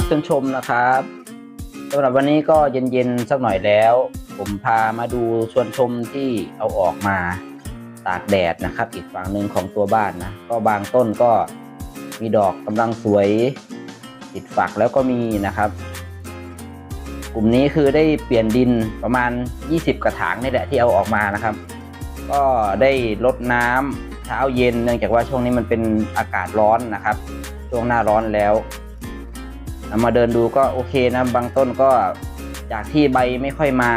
รับชวนชมนะครับสำหรับวันนี้ก็เย็นๆสักหน่อยแล้ว ผมพามาดูชวนชมที่เอาออกมาตากแดดนะครับ อีกฝั่งหนึ่งของตัวบ้านนะก็บางต้นก็มีดอกกำลังสวยติดฝักแล้วก็มีนะครับ กลุ่มนี้คือได้เปลี่ยนดินประมาณ 20 กระถางนี่แหละที่เอาออกมานะครับ ก็ได้ลดน้ำเช้าเย็นเนื่องจากว่าช่วงนี้มันเป็นอากาศร้อนนะครับ ช่วงหน้าร้อนแล้ว เอามาเดินดูก็โอเคนะบางต้นก็จากที่ใบไม่ค่อยมา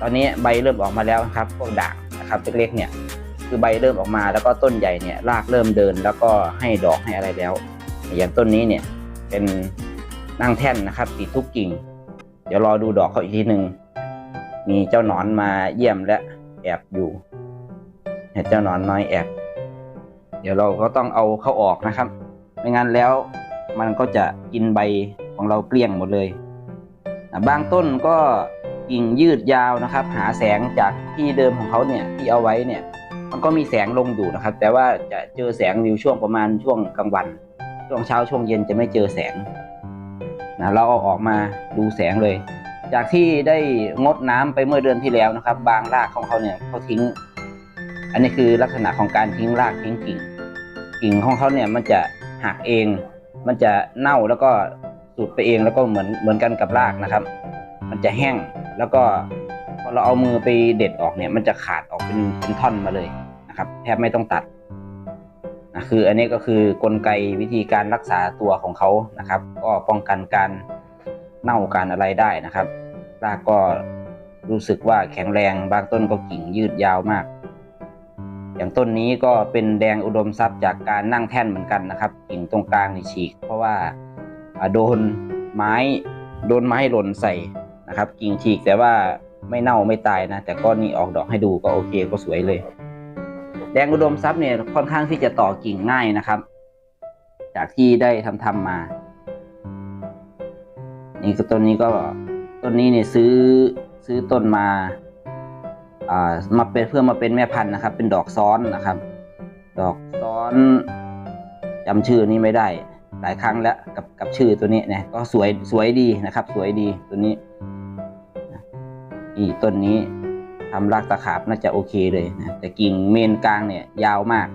ตอนนี้ใบเริ่มออกมาแล้วครับพวกด่างนะครับเล็กๆเนี่ยคือใบเริ่มออกมาแล้วก็ต้นใหญ่เนี่ยรากเริ่มเดินแล้วก็ให้ดอกให้อะไรแล้ว อย่างต้นนี้เนี่ยเป็นนั่งแท่นนะครับติดทุกกิ่ง เดี๋ยวรอดูดอกเขาอีกทีหนึ่งมีเจ้าหนอนมาเยี่ยมและแอบอยู่เห็นเจ้าหนอนน้อยแอบ เดี๋ยวเราก็ต้องเอาเข้าออกนะครับ ไม่งั้นแล้วมันก็จะกินใบ ของเราเกลี้ยงหมดเลย บางต้นก็กิ่งยืดยาวนะครับ หาแสงจากที่เดิมของเขาเนี่ยที่เอาไว้เนี่ย มันก็มีแสงลงอยู่นะครับ แต่ว่าจะเจอแสงอยู่ช่วงประมาณช่วงกลางวัน ช่วงเช้าช่วงเย็นจะไม่เจอแสงนะเราเอาออกมาดูแสงเลย จากที่ได้งดน้ำไปเมื่อเดือนที่แล้วนะครับ บางรากของเขาเนี่ยเขาทิ้ง อันนี้คือลักษณะของการทิ้งรากทิ้งกิ่ง กิ่งของเขาเนี่ยมันจะหักเอง มันจะเน่าแล้วก็ สุดไปเองแล้วก็เหมือนเหมือนกันกับรากนะครับ มันจะแห้งแล้วก็พอเราเอามือไปเด็ดออกเนี่ย มันจะขาดออกเป็นเป็นท่อนมาเลยนะครับ แทบไม่ต้องตัดนะคืออันนี้ก็คือกลไกวิธีการรักษาตัวของเขานะครับ ก็ป้องกันการเน่าการอะไรได้นะครับรากก็รู้สึกว่าแข็งแรงบางต้นก็กิ่งยืดยาวมาก อย่างต้นนี้ก็เป็นแดงอุดมทรัพย์จากการนั่งแท่นเหมือนกันนะครับ กิ่งตรงกลางนี่ฉีก เพราะว่า โดนไม้โดนไม้หล่นใส่นะครับ กิ่งฉีกแต่ว่าไม่เน่าไม่ตายนะ แต่ก็นี่ออกดอกให้ดูก็โอเคก็สวยเลย แดงอุดมทรัพย์เนี่ยค่อนข้างที่จะต่อกิ่งง่ายนะครับ จากที่ได้ทำทำมา นี่ก็ต้นนี้ก็ต้นนี้เนี่ยซื้อซื้อต้นมาอ่ามาเป็นเพื่อมาเป็นแม่พันธุ์นะครับ เป็นดอกซ้อนนะครับ ดอกซ้อนจำชื่อนี้ไม่ได้ หลายครั้งแล้วกับกับชื่อตัวนี้นี่ยก็สวยสวยดีนะครับ สวยดีตัวนี้อีต้นนี้ทำรากตะขาบน่าจะโอเคเลยนะแต่กิ่งเมนกลางเนี่ยยาวมาก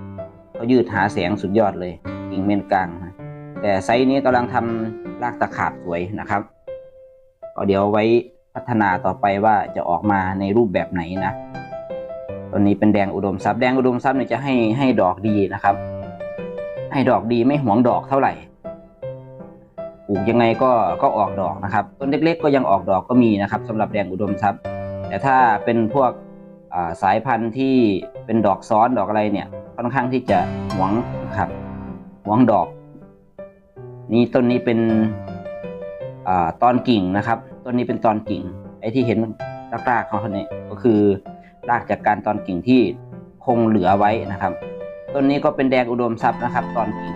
เขายืดหาแสงสุดยอดเลย กิ่งเมนกลางนะแต่ไซส์นี้กำลังทำรากตะขาบสวยนะครับก็เดี๋ยวไว้พัฒนาต่อไปว่าจะออกมาในรูปแบบไหนนะตัวนี้เป็นแดงอุดมทรัพย์แดงอุดมทรัพย์เนี่ยจะให้ให้ดอกดีนะครับ ให้ดอกดีไม่หวงดอกเท่าไหร่ ปลูกยังไงก็ก็ออกดอกนะครับ ต้นเล็กๆ ก็ยังออกดอกก็มีนะครับสำหรับแดงอุดมทรัพย์ แต่ถ้าเป็นพวกสายพันธุ์ที่เป็นดอกซ้อนดอกอะไรเนี่ยค่อนข้างที่จะหวงนะครับหวงดอก นี่ต้นนี้เป็นอตอนกิ่งนะครับต้นนี้เป็นตอนกิ่ง ไอ้ที่เห็นรากๆเขาเนี่ยก็คือรากจากการตอนกิ่งที่คงเหลือไว้นะครับ ต้นนี้ก็เป็นแดงอุดมทรัพย์นะครับ ตอนกิ่ง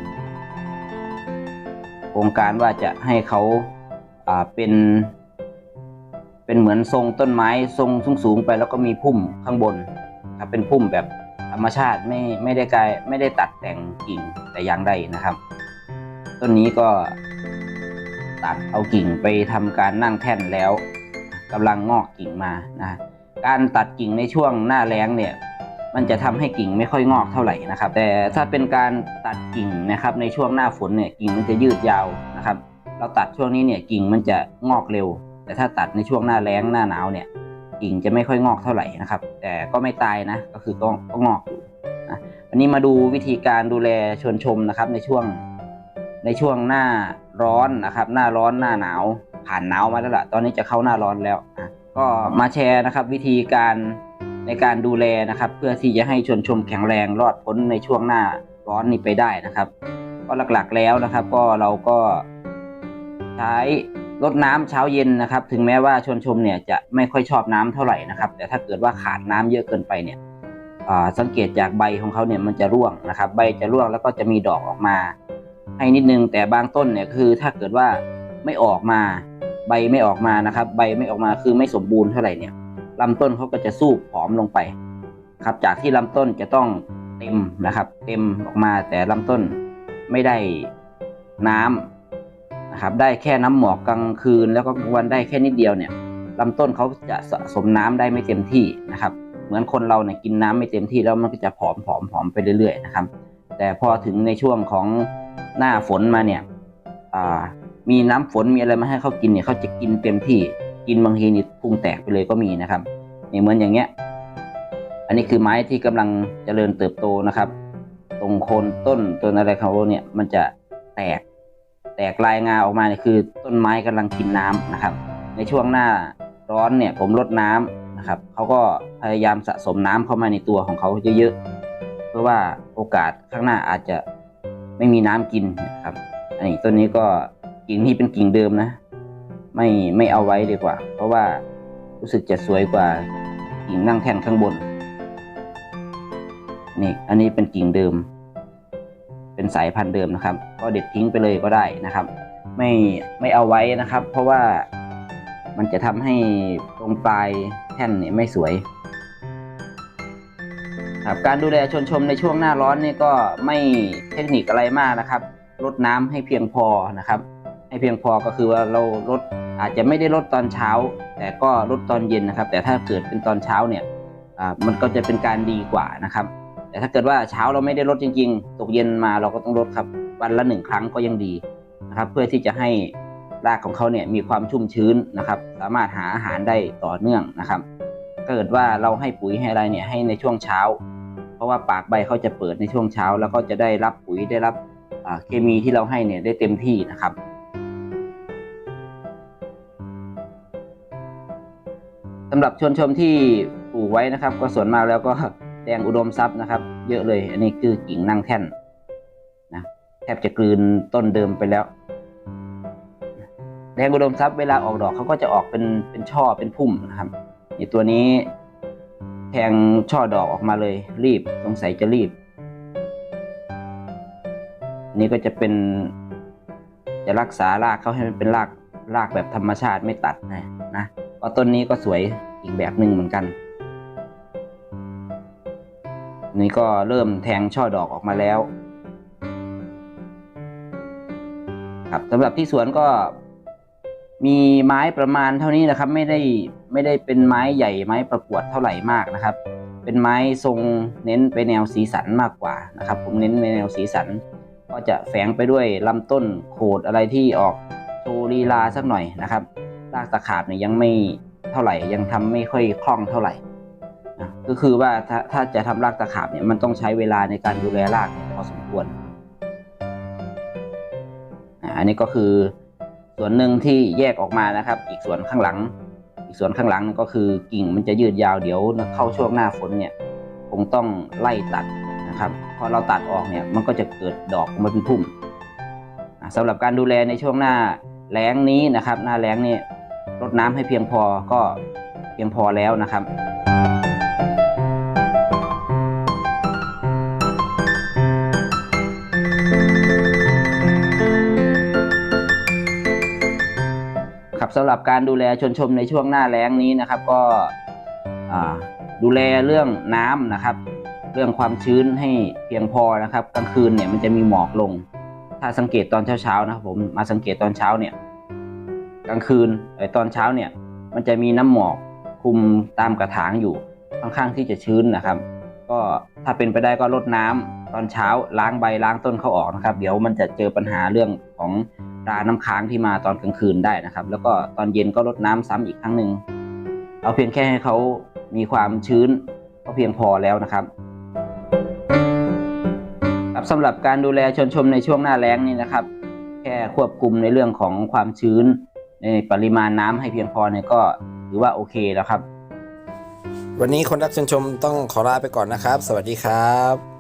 โครงการว่าจะให้เขาอ่าเป็น เป็นเหมือนทรงต้นไม้ทรงสูงๆไปแล้วก็มีพุ่มข้างบนครับเป็นพุ่มแบบธรรมชาติไม่ไม่ได้กายไม่ได้ตัดแต่งกิ่งแต่อย่างใดนะครับ ต้นนี้ก็ตัดเอากิ่งไปทำการนั่งแท่นแล้วกำลังงอกกิ่งมานะการตัดกิ่งในช่วงหน้าแล้งเนี่ย มันจะทำให้กิ่งไม่ค่อยงอกเท่าไหร่นะครับ แต่ถ้าเป็นการตัดกิ่งนะครับในช่วงหน้าฝนเนี่ยกิ่งมันจะยืดยาวนะครับ เราตัดช่วงนี้เนี่ยกิ่งมันจะงอกเร็ว แต่ถ้าตัดในช่วงหน้าแล้งหน้าหนาวเนี่ยกิ่งจะไม่ค่อยงอกเท่าไหร่นะครับ แต่ก็ไม่ตายนะก็คือก็ก็งอกอยู่นะวันนี้มาดูวิธีการดูแลชวนชมนะครับในช่วงในช่วงหน้าร้อนนะครับ หน้าร้อนหน้าหนาวผ่านหนาวมาแล้วล่ะตอนนี้จะเข้าหน้าร้อนแล้วก็มาแชร์นะครับ วิธีการ ในการดูแลนะครับ เพื่อที่จะให้ชวนชมแข็งแรงรอดพ้นในช่วงหน้าร้อนนี้ไปได้นะครับ ก็หลักๆแล้วนะครับ ก็เราก็ใช้รดน้ำเช้าเย็นนะครับ ถึงแม้ว่าชวนชมเนี่ยจะไม่ค่อยชอบน้ำเท่าไหร่นะครับ แต่ถ้าเกิดว่าขาดน้ำเยอะเกินไปเนี่ยสังเกตจากใบของเขาเนี่ยมันจะร่วงนะครับ ใบจะร่วงแล้วก็จะมีดอกออกมา ให้นิดนึงแต่บางต้นเนี่ยคือถ้าเกิดว่าไม่ออกมา ใบไม่ออกมานะครับ ใบไม่ออกมาคือไม่สมบูรณ์เท่าไหร่เนี่ย ลำต้นเขาก็จะสูบผอมลงไปครับจากที่ลำต้นจะต้องเต็มนะครับ เต็มออกมาแต่ลำต้นไม่ได้น้ำนะครับได้แค่น้ำหมอกกลางคืน แล้วก็กลางวันได้แค่นิดเดียวเนี่ยลำต้นเขาจะสะสมน้ำได้ไม่เต็มที่นะครับ เหมือนคนเราเนี่ยกินน้ำไม่เต็มที่แล้วมันก็จะผอมผอมผอมไปเรื่อยๆนะครับ แต่พอถึงในช่วงของหน้าฝนมาเนี่ยมีน้ำฝนมีอะไรมาให้เขากินเนี่ยเขาจะกินเต็มที่ กินบางทีนี่พุ่งแตกไปเลยก็มีนะครับนี่เหมือนอย่างเงี้ย อันนี้คือไม้ที่กำลังเจริญเติบโตนะครับ ตรงโคนต้นต้นอะไรเขาเนี่ยมันจะแตก แตกลายงาออกมาเนี่ยคือต้นไม้กำลังกินน้ำนะครับ ในช่วงหน้าร้อนเนี่ยผมลดน้ำนะครับเขาก็พยายามสะสมน้ำเข้ามาในตัวของเขาเยอะๆ เพื่อว่าโอกาสข้างหน้าอาจจะไม่มีน้ำกินนะครับอันนี้ต้นนี้ก็กิ่งนี้เป็นกิ่งเดิมนะ ไม่ไม่เอาไว้ดีกว่า เพราะว่ารู้สึกจะสวยกว่ากิ่งนั่งแท่นข้างบน นี่ อันนี้เป็นกิ่งเดิม เป็นสายพันธุ์เดิมนะครับ ก็เด็ดทิ้งไปเลยก็ได้นะครับ ไม่ไม่เอาไว้นะครับ เพราะว่ามันจะทำให้ตรงปลายแท่นเนี่ยไม่สวยครับการดูแลชนชมในช่วงหน้าร้อนนี่ก็ไม่เทคนิคอะไรมากนะครับ ลดน้ำให้เพียงพอนะครับ ให้เพียงพอก็คือว่าเราลดอาจจะไม่ได้ลดตอนเช้า แต่ก็ลดตอนเย็นนะครับ แต่ถ้าเกิดเป็นตอนเช้าเนี่ยมันก็จะเป็นการดีกว่านะครับ แต่ถ้าเกิดว่าเช้าเราไม่ได้ลดจริง ๆ ตกเย็นมาเราก็ต้องลดครับวันละหนึ่งครั้งก็ยังดีนะครับ เพื่อที่จะให้รากของเขาเนี่ยมีความชุ่มชื้นนะครับ สามารถหาอาหารได้ต่อเนื่องนะครับถ้าเกิดว่าเราให้ปุ๋ยให้อะไรเนี่ยให้ในช่วงเช้า เพราะว่าปากใบเขาจะเปิดในช่วงเช้า แล้วก็จะได้รับปุ๋ยได้รับเคมีที่เราให้เนี่ยได้เต็มที่นะครับ สำหรับชนชมที่ปลูกไว้นะครับ ก็ส่วนมากแล้วก็แดงอุดมทรัพย์นะครับ เยอะเลย อันนี้คือกิ่งนั่งแท่นนะแทบจะกลืนต้นเดิมไปแล้วแดงอุดมทรัพย์เวลาออกดอกเขาก็จะออกเป็นเป็นช่อเป็นพุ่มนะครับนี่ตัวนี้แทงช่อดอกออกมาเลย รีบสงสัยจะรีบ นี่ก็จะเป็นจะรักษารากเขาให้มันเป็นรากรากแบบธรรมชาติไม่ตัดนะนะ ก็ต้นนี้ก็สวยอีกแบบหนึ่งเหมือนกัน นี่ก็เริ่มแทงช่อดอกออกมาแล้วครับสำหรับที่สวนก็มีไม้ประมาณเท่านี้นะครับ ไม่ได้ไม่ได้เป็นไม้ใหญ่ไม้ประกวดเท่าไหร่มากนะครับ เป็นไม้ทรงเน้นไปแนวสีสันมากกว่านะครับ ผมเน้นในแนวสีสัน ก็จะแฝงไปด้วยลำต้นโขดอะไรที่ออกโชว์ลีลาสักหน่อยนะครับ รากตะขาบเนี่ยยังไม่เท่าไหร่ ยังทำไม่ค่อยคล่องเท่าไหร่นะก็คือว่าถ้าถ้าจะทำรากตะขาบเนี่ยมันต้องใช้เวลาในการดูแลรากเนี่ยพอสมควรอันนี้ก็คือส่วนหนึ่งที่แยกออกมานะครับ อีกส่วนข้างหลัง อีกส่วนข้างหลังก็คือกิ่งมันจะยืดยาวเดี๋ยวเข้าช่วงหน้าฝนเนี่ยคงต้องไล่ตัดนะครับพอเราตัดออกเนี่ยมันก็จะเกิดดอกมาเป็นพุ่มอ่าสำหรับการดูแลในช่วงหน้าแล้งนี้นะครับ หน้าแล้งนี่ รดน้ำให้เพียงพอก็เพียงพอแล้วนะครับครับสำหรับการดูแลชนชมในช่วงหน้าแล้งนี้นะครับ ก็ดูแลเรื่องน้ำนะครับ เรื่องความชื้นให้เพียงพอนะครับ กลางคืนเนี่ยมันจะมีหมอกลง ถ้าสังเกตตอนเช้าๆนะครับผมมาสังเกตตอนเช้าเนี่ย กลางคืนไอ้ตอนเช้าเนี่ยมันจะมีน้ำหมอกคลุมตามกระถางอยู่ค่อนข้างที่จะชื้นนะครับ ก็ถ้าเป็นไปได้ก็ลดน้ำตอนเช้าล้างใบล้างต้นเขาออกนะครับ เดี๋ยวมันจะเจอปัญหาเรื่องของราน้ำค้างที่มาตอนกลางคืนได้นะครับ แล้วก็ตอนเย็นก็ลดน้ำซ้ำอีกครั้งหนึ่งเอาเพียงแค่ให้เขามีความชื้นก็เพียงพอแล้วนะครับครับสำหรับการดูแลชนชมในช่วงหน้าแล้งนี่นะครับ แค่ควบคุมในเรื่องของความชื้น ในปริมาณน้ำให้เพียงพอเนี่ยก็ถือว่าโอเคแล้วครับ วันนี้คนรักชมชมต้องขอลาไปก่อนนะครับ สวัสดีครับ